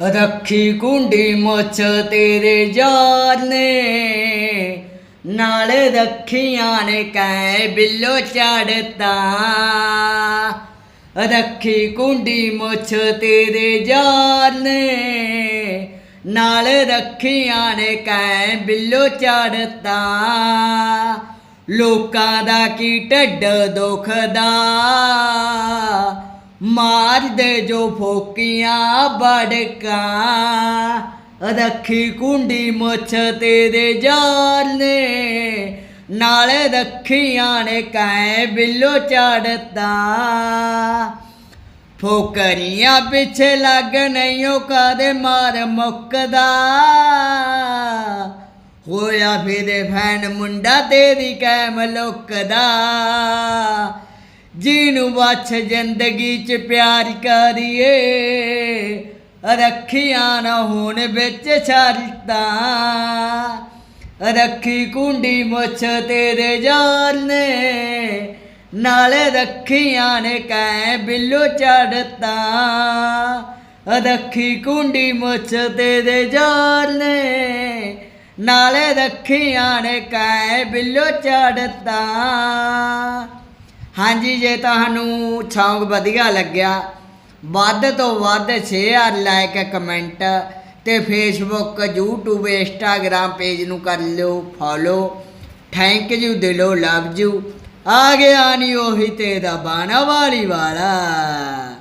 ਰੱਖੀ ਕੁੰਡੀ ਮੁੱਛ ਤੇਰੇ ਯਾਰ ਨੇ। ਨਾਲ ਰੱਖੀਆਂ ਨੇ ਕੈ ਬਿੱਲੋ ਚੜਤਾ ਰੱਖੀ ਕੁੰਡੀ ਮੁੱਛ ਤੇਰੇ ਯਾਰ ਨੇ। ਨਾਲ ਰੱਖੀਆਂ ਨੇ ਕੈ ਬਿੱਲੋ ਚੜਤਾ ਲੋਕਾਂ ਦਾ ਕੀ ਢੱਡ ਦੁਖਦਾ। ਮਾਰਦੇ ਜੋ ਫੋਕੀਆਂ ਬੜਕਾਂ। ਰੱਖੀ ਕੁੰਡੀ ਮੁੱਛ ਤੇਰੇ ਯਾਰ ਨੇ। ਨਾਲੇ ਰੱਖੀਆਂ ਨੇ ਕੈ ਬਿੱਲੋ ਚੜਤਾ ਫੋਕਰੀਆਂ ਪਿੱਛੇ ਲੱਗ ਨਹੀਂ ਨਹੀਂਓ ਕਦੇ ਮਾਰ ਮੁੱਕਦਾ। ਹੋਇਆ ਫਿਰੇ ਫੈਨ ਮੁੰਡਾ ਤੇਰੀ ਕੈਮ ਲੁਕਦਾ। ਜਿਹਨੂੰ ਵੱਛ ਜ਼ਿੰਦਗੀ ਚ ਪਿਆਰ ਕਰੀਏ, ਰੱਖੀਆਂ ਨਾ ਹੋਣ ਵਿੱਚ ਸ਼ਰਤਾਂ। ਰੱਖੀ ਕੁੰਡੀ ਮੁੱਛ ਤੇਰੇ ਯਾਰ ਨੇ, ਨਾਲੇ ਰੱਖੀਆਂ ਨੇ ਕੈ ਬਿੱਲੋ ਚੜਤਾ। ਰੱਖੀ ਕੁੰਡੀ ਮੁੱਛ ਤੇਰੇ ਯਾਰ ਨੇ, ਨਾਲੇ ਰੱਖੀਆਂ ਨੇ ਕੈ ਬਿੱਲੋ ਚੜਤਾ। ਹਾਂਜੀ, ਜੇ ਤੁਹਾਨੂੰ ਸੌਂਗ ਵਧੀਆ ਲੱਗਿਆ, ਵੱਧ ਤੋਂ ਵੱਧ ਸ਼ੇਅਰ ਲਾਈਕ ਕਮੈਂਟ ਤੇ ਫੇਸਬੁੱਕ YouTube ਇੰਸਟਾਗ੍ਰam ਪੇਜ ਨੂੰ ਕਰ ਲਿਓ ਫੋਲੋ ਥੈਂਕ ਯੂ ਦਿਲੋਂ ਲਵ ਯੂ ਆ ਗਿਆ ਨਹੀਂ ਉਹੀ ਤੇ ਦਾ ਬਾਣਾ ਵਾਲੀ ਵਾਲਾ।